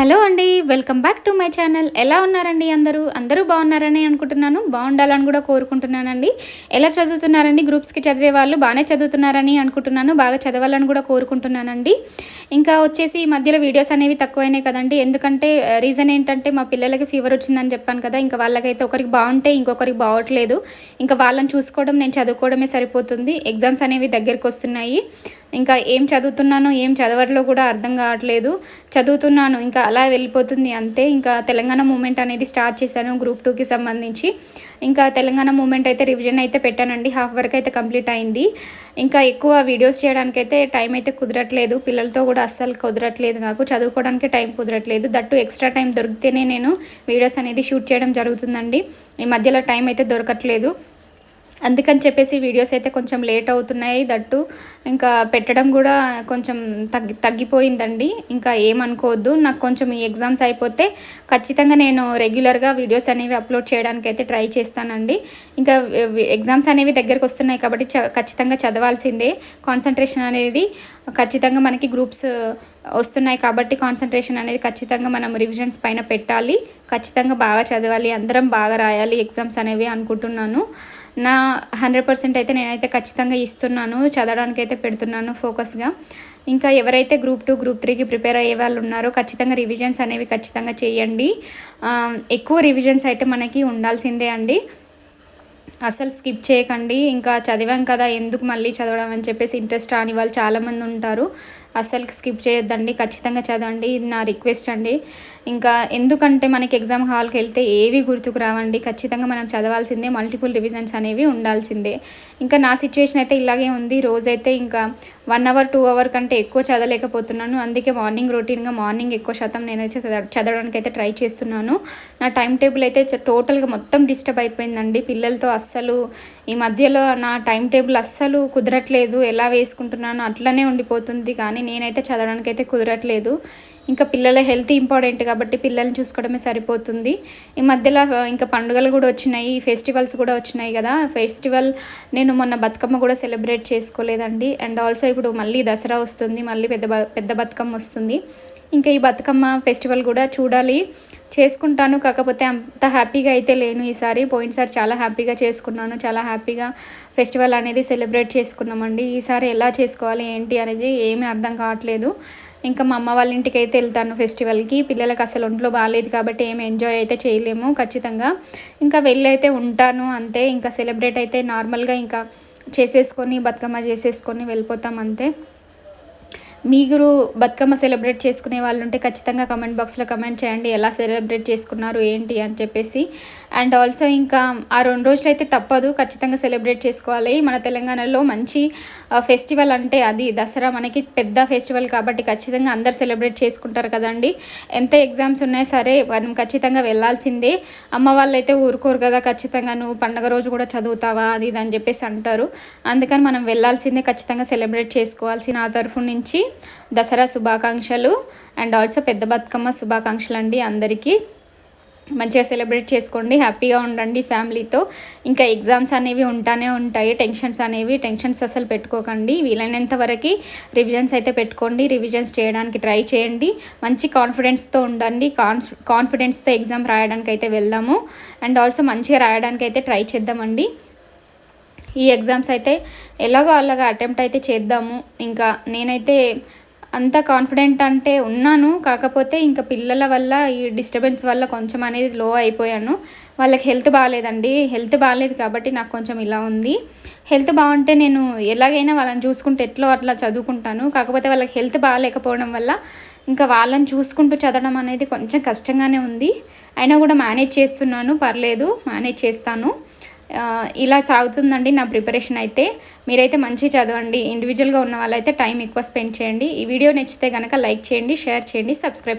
Hello అండి welcome back to my channel. ఎలా ఉన్నారండి అందరూ? అందరూ బాగున్నారని అనుకుంటున్నాను. బాగుండాలని కూడా కోరుకుంటున్నానండి. ఎలా చదువుతున్నారండి? గ్రూప్స్కి చదివే వాళ్ళు బాగానే చదువుతున్నారని అనుకుంటున్నాను. బాగా చదవాలని కూడా కోరుకుంటున్నానండి. ఇంకా వచ్చేసి ఈ మధ్యలో వీడియోస్ అనేవి తక్కువైనాయి కదండి. ఎందుకంటే రీజన్ ఏంటంటే మా పిల్లలకి ఫీవర్ వచ్చిందని చెప్పాను కదా. ఇంకా వాళ్ళకైతే ఒకరికి బాగుంటే ఇంకొకరికి బాగోట్లేదు. ఇంకా వాళ్ళని చూసుకోవడం నేను చదువుకోవడమే సరిపోతుంది. ఎగ్జామ్స్ అనేవి దగ్గరికి వస్తున్నాయి. ఇంకా ఏం చదువుతున్నానో ఏం చదవట్లో కూడా అర్థం కావట్లేదు. చదువుతున్నాను ఇంకా అలా వెళ్ళిపోతుంది అంతే. ఇంకా తెలంగాణ మూమెంట్ అనేది స్టార్ట్ చేశాను గ్రూప్ టూకి సంబంధించి. ఇంకా తెలంగాణ మూమెంట్ అయితే రివిజన్ అయితే పెట్టానండి. హాఫ్ వర్క్ అయితే కంప్లీట్ అయింది. ఇంకా ఎక్కువ వీడియోస్ చేయడానికైతే టైం అయితే కుదరట్లేదు. పిల్లలతో కూడా అస్సలు కుదరట్లేదు నాకు. చదువుకోవడానికి టైం కుదరట్లేదు. దట్టు ఎక్స్ట్రా టైం దొరికితేనే నేను వీడియోస్ అనేది షూట్ చేయడం జరుగుతుందండి. ఈ మధ్యలో టైం అయితే దొరకట్లేదు. అందుకని చెప్పేసి వీడియోస్ అయితే కొంచెం లేట్ అవుతున్నాయి దట్టు. ఇంకా పెట్టడం కూడా కొంచెం తగ్గి తగ్గిపోయిందండి. ఇంకా ఏమనుకోవద్దు. నాకు కొంచెం ఈ ఎగ్జామ్స్ అయిపోతే ఖచ్చితంగా నేను రెగ్యులర్గా వీడియోస్ అనేవి అప్లోడ్ చేయడానికి అయితే ట్రై చేస్తానండి. ఇంకా ఎగ్జామ్స్ అనేవి దగ్గరకు వస్తున్నాయి కాబట్టి ఖచ్చితంగా చదవాల్సిందే. కాన్సన్ట్రేషన్ అనేది ఖచ్చితంగా మనకి గ్రూప్స్ వస్తున్నాయి కాబట్టి కాన్సన్ట్రేషన్ అనేది ఖచ్చితంగా మనం రివిజన్స్ పైన పెట్టాలి. ఖచ్చితంగా బాగా చదవాలి. అందరం బాగా రాయాలి ఎగ్జామ్స్ అనేవి అనుకుంటున్నాను. నా హండ్రెడ్ పర్సెంట్ అయితే నేనైతే ఖచ్చితంగా ఇస్తున్నాను. చదవడానికి అయితే పెడుతున్నాను ఫోకస్గా. ఇంకా ఎవరైతే గ్రూప్ టూ గ్రూప్ త్రీకి ప్రిపేర్ అయ్యే వాళ్ళు ఉన్నారో ఖచ్చితంగా రివిజన్స్ అనేవి ఖచ్చితంగా చేయండి. ఎక్కువ రివిజన్స్ అయితే మనకి ఉండాల్సిందే అండి. అసలు స్కిప్ చేయకండి. ఇంకా చదివాం కదా ఎందుకు మళ్ళీ చదవడం అని చెప్పేసి ఇంట్రెస్ట్ రాని వాళ్ళు చాలామంది ఉంటారు. అస్సలు స్కిప్ చేయొద్దండి ఖచ్చితంగా చదవండి ఇది నా రిక్వెస్ట్ అండి. ఇంకా ఎందుకంటే మనకి ఎగ్జామ్ హాల్కి వెళ్తే ఏవి గుర్తుకు రావండి ఖచ్చితంగా మనం చదవాల్సిందే మల్టిపుల్ రివిజన్స్ అనేవి ఉండాల్సిందే. ఇంకా నా సిచ్యువేషన్ అయితే ఇలాగే ఉంది రోజైతే ఇంకా వన్ అవర్ టూ అవర్ కంటే ఎక్కువ చదవలేకపోతున్నాను. అందుకే మార్నింగ్ రొటీన్గా మార్నింగ్ ఎక్కువ శాతం నేనైతే చదవడానికి అయితే ట్రై చేస్తున్నాను. నా టైం టేబుల్ అయితే టోటల్గా మొత్తం డిస్టర్బ్ అయిపోయిందండి. పిల్లలతో అస్సలు ఈ మధ్యలో నా టైం టేబుల్ అస్సలు కుదరట్లేదు ఎలా వేసుకుంటున్నాను అట్లనే ఉండిపోతుంది. కానీ నేనైతే చదవడానికి అయితే కుదరట్లేదు. ఇంకా పిల్లల హెల్త్ ఇంపార్టెంట్ కాబట్టి పిల్లల్ని చూసుకోవడమే సరిపోతుంది. ఈ మధ్యలో ఇంకా పండుగలు కూడా వచ్చినాయి ఫెస్టివల్స్ కూడా వచ్చినాయి కదా. ఫెస్టివల్ నేను మొన్న బతుకమ్మ కూడా సెలబ్రేట్ చేసుకోలేదండి. అండ్ ఆల్సో ఇప్పుడు మళ్ళీ దసరా వస్తుంది మళ్ళీ పెద్ద పెద్ద బతుకమ్మ వస్తుంది. ఇంకా ఈ బతుకమ్మ ఫెస్టివల్ కూడా చూడాలి. చేసుకుంటాను. కాకపోతే అంత హ్యాపీగా అయితే లేను ఈసారి. పోయినసారి చాలా హ్యాపీగా చేసుకున్నాను. చాలా హ్యాపీగా ఫెస్టివల్ అనేది సెలబ్రేట్ చేసుకున్నామండి. ఈసారి ఎలా చేసుకోవాలి ఏంటి అనేది ఏమీ అర్థం కావట్లేదు. ఇంకా మా అమ్మ వాళ్ళ ఇంటికి అయితే వెళ్తాను ఫెస్టివల్కి. పిల్లలకు అసలు ఒంట్లో బాగాలేదు కాబట్టి ఏం ఎంజాయ్ అయితే చేయలేము ఖచ్చితంగా. ఇంకా వెళ్ళి అయితే ఉంటాను అంతే. ఇంకా సెలబ్రేట్ అయితే నార్మల్గా ఇంకా చేసేసుకొని బతుకమ్మ చేసేసుకొని వెళ్ళిపోతాం అంతే. మీరు బతుకమ్మ సెలబ్రేట్ చేసుకునే వాళ్ళు ఉంటే ఖచ్చితంగా కమెంట్ బాక్స్లో కమెంట్ చేయండి. ఎలా సెలబ్రేట్ చేసుకున్నారు ఏంటి అని చెప్పేసి. అండ్ ఆల్సో ఇంకా ఆ రెండు రోజులు అయితే తప్పదు. ఖచ్చితంగా సెలబ్రేట్ చేసుకోవాలి. మన తెలంగాణలో మంచి ఫెస్టివల్ అంటే అది. దసరా మనకి పెద్ద ఫెస్టివల్ కాబట్టి ఖచ్చితంగా అందరు సెలబ్రేట్ చేసుకుంటారు కదండి. ఎంత ఎగ్జామ్స్ ఉన్నా సరే మనం ఖచ్చితంగా వెళ్ళాల్సిందే అమ్మ వాళ్ళు అయితే ఊరుకోరు కదా ఖచ్చితంగా. నువ్వు పండగ రోజు కూడా చదువుతావా? అది ఇది అని చెప్పేసి అంటారు. అందుకని మనం వెళ్ళాల్సిందే ఖచ్చితంగా సెలబ్రేట్ చేసుకోవాల్సి నా తరఫు నుంచి. దసరా శుభాకాంక్షలు అండ్ ఆల్సో పెద్ద బతుకమ్మ శుభాకాంక్షలు అండి అందరికీ. మంచిగా సెలబ్రేట్ చేసుకోండి హ్యాపీగా ఉండండి ఫ్యామిలీతో. ఇంకా ఎగ్జామ్స్ అనేవి ఉంటానే ఉంటాయి టెన్షన్స్ అనేవి టెన్షన్స్ అసలు పెట్టుకోకండి. వీలైనంత వరకు రివిజన్స్ అయితే పెట్టుకోండి రివిజన్స్ చేయడానికి ట్రై చేయండి. మంచి కాన్ఫిడెన్స్తో ఉండండి కాన్ఫి కాన్ఫిడెన్స్తో ఎగ్జామ్ రాయడానికి అయితే వెళ్దాము. అండ్ ఆల్సో మంచిగా రాయడానికి అయితే ట్రై చేద్దామండి. ఈ ఎగ్జామ్స్ అయితే ఎలాగో అలాగా అటెంప్ట్ అయితే చేద్దాము. ఇంకా నేనైతే అంత కాన్ఫిడెంట్ అంటే ఉన్నాను. కాకపోతే ఇంకా పిల్లల వల్ల ఈ డిస్టర్బెన్స్ వల్ల కొంచెం అనేది లో అయిపోయాను. వాళ్ళకి హెల్త్ బాగాలేదండి. హెల్త్ బాగాలేదు కాబట్టి నాకు కొంచెం ఇలా ఉంది. హెల్త్ బాగుంటే నేను ఎలాగైనా వాళ్ళని చూసుకుంటే ఎట్లో అట్లా చదువుకుంటాను. కాకపోతే వాళ్ళకి హెల్త్ బాగాలేకపోవడం వల్ల ఇంకా వాళ్ళని చూసుకుంటూ చదవడం అనేది కొంచెం కష్టంగానే ఉంది. అయినా కూడా మేనేజ్ చేస్తున్నాను. పర్లేదు మేనేజ్ చేస్తాను. ఇలా సాగుతుందండి నా ప్రిపరేషన్ అయితే. మీరైతే మంచి చదవండి. ఇండివిజువల్గా ఉన్న వాళ్ళైతే టైం ఎక్కువ స్పెండ్ చేయండి. ఈ వీడియో నచ్చితే కనుక లైక్ చేయండి షేర్ చేయండి సబ్స్క్రైబ్